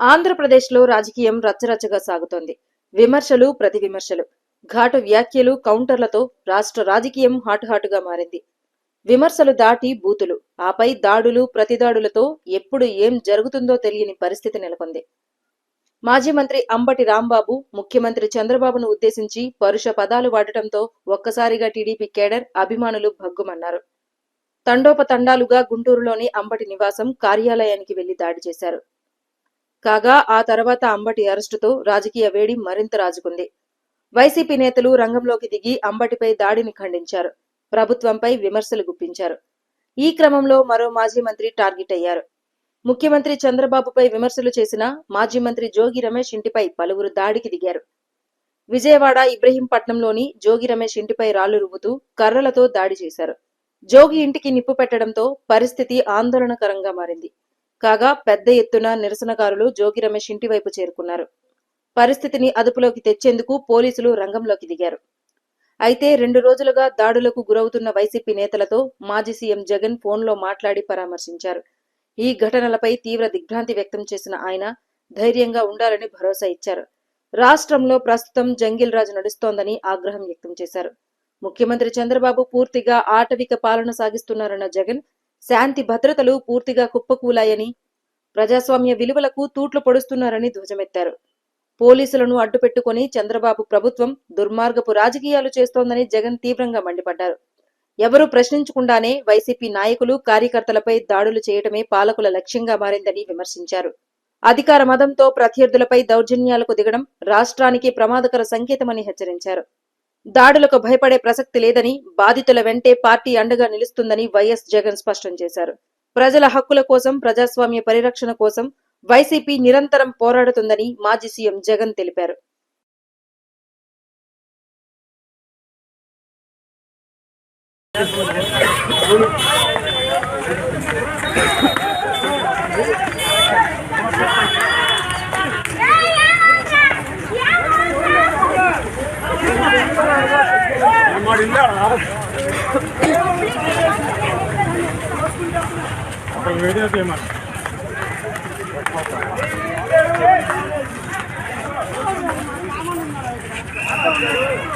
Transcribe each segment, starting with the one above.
ఆంధ్రప్రదేశ్లో రాజకీయం రచ్చరచ్చగా సాగుతోంది. విమర్శలు ప్రతి విమర్శలు. ఘాటు వ్యాఖ్యలు కౌంటర్లతో రాష్ట్ర రాజకీయం హాటుహాటుగా మారింది. విమర్శలు దాటి బూతులు. ఆపై దాడులు ప్రతిదాడులతో ఎప్పుడు ఏం జరుగుతుందో తెలియని పరిస్థితి నెలకొంది. మాజీ మంత్రి అంబటి రాంబాబు ముఖ్యమంత్రి చంద్రబాబును ఉద్దేశించి పరుష పదాలు వాడటంతో ఒక్కసారిగా టీడీపీ కేడర్ అభిమానులు భగ్గుమన్నారు. తండోపతండాలుగా గుంటూరులోని అంబటి నివాసం కార్యాలయానికి వెళ్ళి దాడి చేశారు. కాగా ఆ తర్వాత అంబటి అరెస్టుతో రాజకీయ వేడి మరింత రాజుకుంది. వైసీపీ నేతలు రంగంలోకి దిగి అంబటిపై దాడిని ఖండించారు. ప్రభుత్వంపై విమర్శలు గుప్పించారు. ఈ క్రమంలో మరో మాజీ మంత్రి టార్గెట్ అయ్యారు. ముఖ్యమంత్రి చంద్రబాబుపై విమర్శలు చేసిన మాజీ మంత్రి జోగి రమేష్ ఇంటిపై పలువురు దాడికి దిగారు. విజయవాడ ఇబ్రహీంపట్నంలోని జోగి రమేష్ ఇంటిపై రాళ్ళు రువ్వుతూ కర్రలతో దాడి చేశారు. జోగి ఇంటికి నిప్పు పెట్టడంతో పరిస్థితి ఆందోళనకరంగా మారింది. కాగా పెద్ద ఎత్తున నిరసనకారులు జోగి రమేష్ ఇంటి వైపు చేరుకున్నారు. పరిస్థితిని అదుపులోకి తెచ్చేందుకు పోలీసులు రంగంలోకి దిగారు. అయితే రెండు రోజులుగా దాడులకు గురవుతున్న వైసీపీ నేతలతో మాజీ సీఎం జగన్ ఫోన్లో మాట్లాడి పరామర్శించారు. ఈ ఘటనలపై తీవ్ర దిగ్భ్రాంతి వ్యక్తం చేసిన ఆయన ధైర్యంగా ఉండాలని భరోసా ఇచ్చారు. రాష్ట్రంలో ప్రస్తుతం జంగిల్ రాజు నడుస్తోందని ఆగ్రహం వ్యక్తం చేశారు. ముఖ్యమంత్రి చంద్రబాబు పూర్తిగా ఆటవిక పాలన సాగిస్తున్నారన్న జగన్ శాంతి భద్రతలు పూర్తిగా కుప్పకూలాయని ప్రజాస్వామ్య విలువలకు తూట్లు పొడుస్తున్నారని ధ్వజమెత్తారు. పోలీసులను అడ్డుపెట్టుకుని చంద్రబాబు ప్రభుత్వం దుర్మార్గపు రాజకీయాలు చేస్తోందని జగన్ తీవ్రంగా మండిపడ్డారు. ఎవరూ ప్రశ్నించకుండానే వైసీపీ నాయకులు కార్యకర్తలపై దాడులు చేయటమే పాలకుల లక్ష్యంగా మారిందని విమర్శించారు. అధికార మదంతో ప్రత్యర్థులపై దౌర్జన్యాలకు దిగడం రాష్ట్రానికి ప్రమాదకర సంకేతమని హెచ్చరించారు. దాడులకు భయపడే ప్రసక్తి లేదని బాధితుల వెంటే పార్టీ అండగా నిలుస్తుందని వైఎస్ జగన్ స్పష్టం చేశారు. ప్రజల హక్కుల కోసం ప్రజాస్వామ్య పరిరక్షణ కోసం వైసీపీ నిరంతరం పోరాడుతుందని మాజీ సీఎం జగన్ తెలిపారు. అక్కడ వీడియో తీయమని you.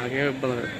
I gave it blood.